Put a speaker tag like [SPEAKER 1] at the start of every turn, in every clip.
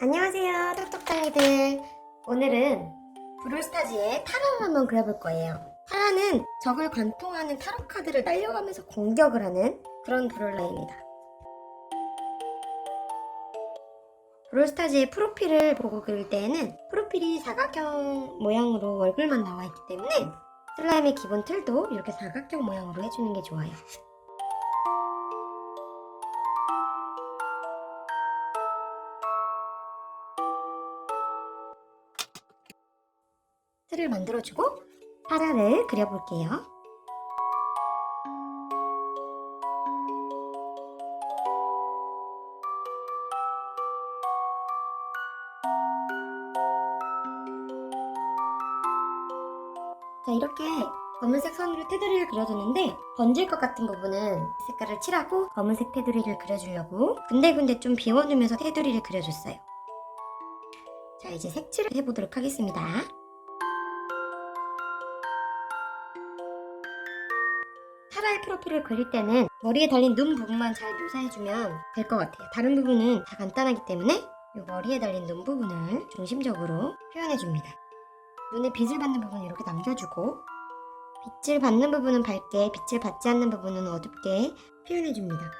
[SPEAKER 1] 안녕하세요, 톡톡당이들. 오늘은 브롤스타즈의 타라를 한번 그려볼 거예요. 타라는 적을 관통하는 타로 카드를 날려가면서 공격을 하는 그런 브롤러입니다. 브롤스타즈의 프로필을 보고 그릴 때에는 프로필이 사각형 모양으로 얼굴만 나와 있기 때문에 슬라임의 기본 틀도 이렇게 사각형 모양으로 해주는 게 좋아요. 틀을 만들어주고 파라를 그려볼게요. 자 이렇게 검은색 선으로 테두리를 그려주는데 번질 것 같은 부분은 색깔을 칠하고 검은색 테두리를 그려주려고 군데군데 좀 비워주면서 테두리를 그려줬어요. 자 이제 색칠을 해보도록 하겠습니다. 타라의 프로필을 그릴 때는 머리에 달린 눈 부분만 잘 묘사해주면 될 것 같아요. 다른 부분은 다 간단하기 때문에 이 머리에 달린 눈 부분을 중심적으로 표현해줍니다. 눈에 빛을 받는 부분은 이렇게 남겨주고 빛을 받는 부분은 밝게, 빛을 받지 않는 부분은 어둡게 표현해줍니다.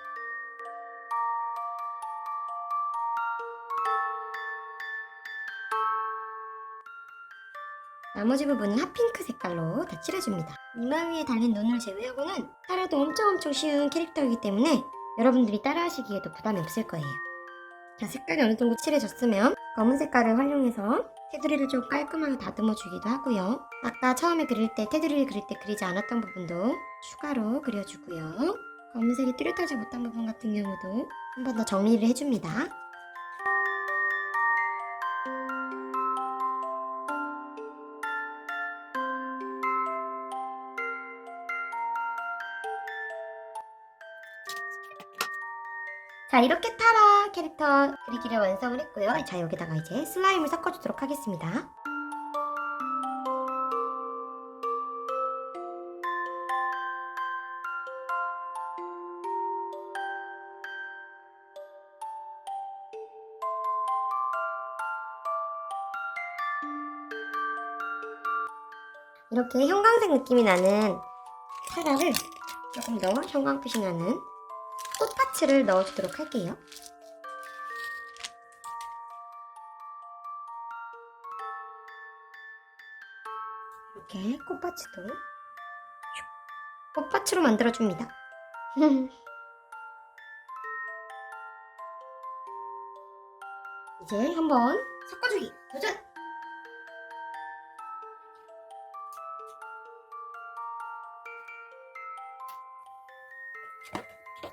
[SPEAKER 1] 나머지 부분은 핫핑크 색깔로 다 칠해줍니다. 이마 위에 달린 눈을 제외하고는 따라도 엄청 엄청 쉬운 캐릭터이기 때문에 여러분들이 따라하시기에도 부담이 없을 거예요. 자, 색깔이 어느 정도 칠해졌으면 검은 색깔을 활용해서 테두리를 좀 깔끔하게 다듬어 주기도 하고요. 아까 처음에 그릴 때 테두리를 그릴 때 그리지 않았던 부분도 추가로 그려주고요. 검은색이 뚜렷하지 못한 부분 같은 경우도 한 번 더 정리를 해줍니다. 자 이렇게 타라 캐릭터 그리기를 완성을 했고요. 자 여기다가 이제 슬라임을 섞어주도록 하겠습니다. 이렇게 형광색 느낌이 나는 타라를 조금 더 형광빛이 나는 꽃파츠를 넣어주도록 할게요. 이렇게 꽃파츠도 슉, 꽃파츠로 만들어줍니다. 이제 한번 섞어주기 도전!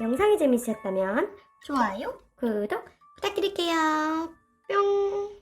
[SPEAKER 1] 영상이 재밌으셨다면 좋아요, 구독 부탁드릴게요. 뿅!